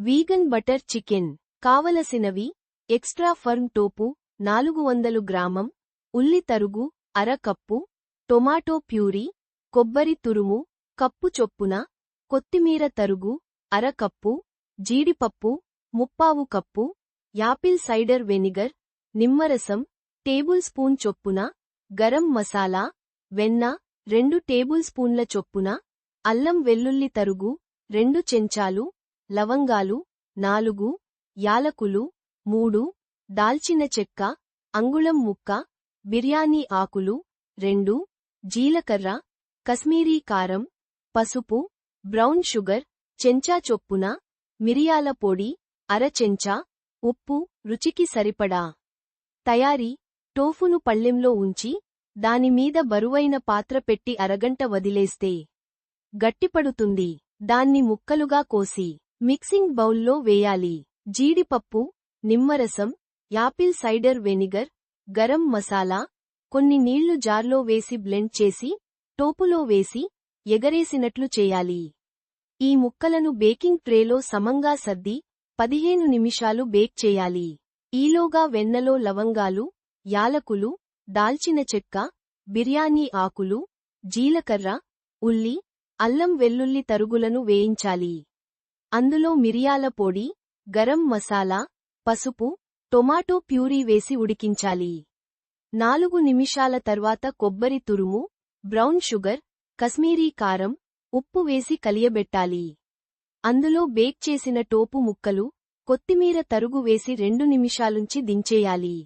Vegan butter chicken కావలసినవి extra firm tofu నాలుగు వందలు గ్రామం ఉల్లి తరుగు అర కప్పు టొమాటో ప్యూరీ కొబ్బరి తురుము కప్పు చొప్పున కొత్తిమీర తరుగు అర కప్పు జీడిపప్పు ముప్పావు కప్పు యాపిల్ సైడర్ వెనిగర్ నిమ్మరసం టేబుల్ స్పూన్ చొప్పున గరం మసాలా వెన్న రెండు టేబుల్ స్పూన్ల చొప్పున అల్లం వెల్లుల్లి తరుగు రెండు చెంచాలు లవంగాలు నాలుగు యాలకులు మూడు దాల్చిన చెక్క అంగుళం ముక్క బిర్యానీ ఆకులు రెండు జీలకర్ర కశ్మీరీ కారం పసుపు బ్రౌన్ షుగర్ చెంచా చొప్పున మిరియాల పొడి అర చెంచా ఉప్పు రుచికి సరిపడా తయారీ టోఫును పళ్ళెంలో ఉంచి దానిమీద బరువైన పాత్ర పెట్టి అరగంట వదిలేస్తే గట్టిపడుతుంది. దాన్ని ముక్కలుగా కోసి మిక్సింగ్ బౌల్లో వేయాలి. జీడిపప్పు నిమ్మరసం apple cider vinegar garam masala కొన్ని నీళ్ళు జార్లో వేసి బ్లెండ్ చేసి టోపులో వేసి ఎగరేసినట్లు చేయాలి. ఈ ముక్కలను బేకింగ్ ట్రేలో సమంగా సర్ది పదిహేను నిమిషాలు బేక్ చేయాలి. ఈలోగా వెన్నలో లవంగాలు యాలకులు దాల్చిన చెక్క బిర్యానీ ఆకులు జీలకర్ర ఉల్లి అల్లం వెల్లుల్లి తరుగులను వేయించాలి. అందులో మిరియాల పొడి గరం మసాలా పసుపు టొమాటో ప్యూరీ వేసి ఉడికించాలి. నాలుగు నిమిషాల తర్వాత కొబ్బరి తురుము బ్రౌన్ షుగర్ కశ్మీరీ కారం ఉప్పు వేసి కలియబెట్టాలి. అందులో బేక్ చేసిన టోపు ముక్కలు కొత్తిమీర తరుగు వేసి రెండు నిమిషాలుంచి దించేయాలి.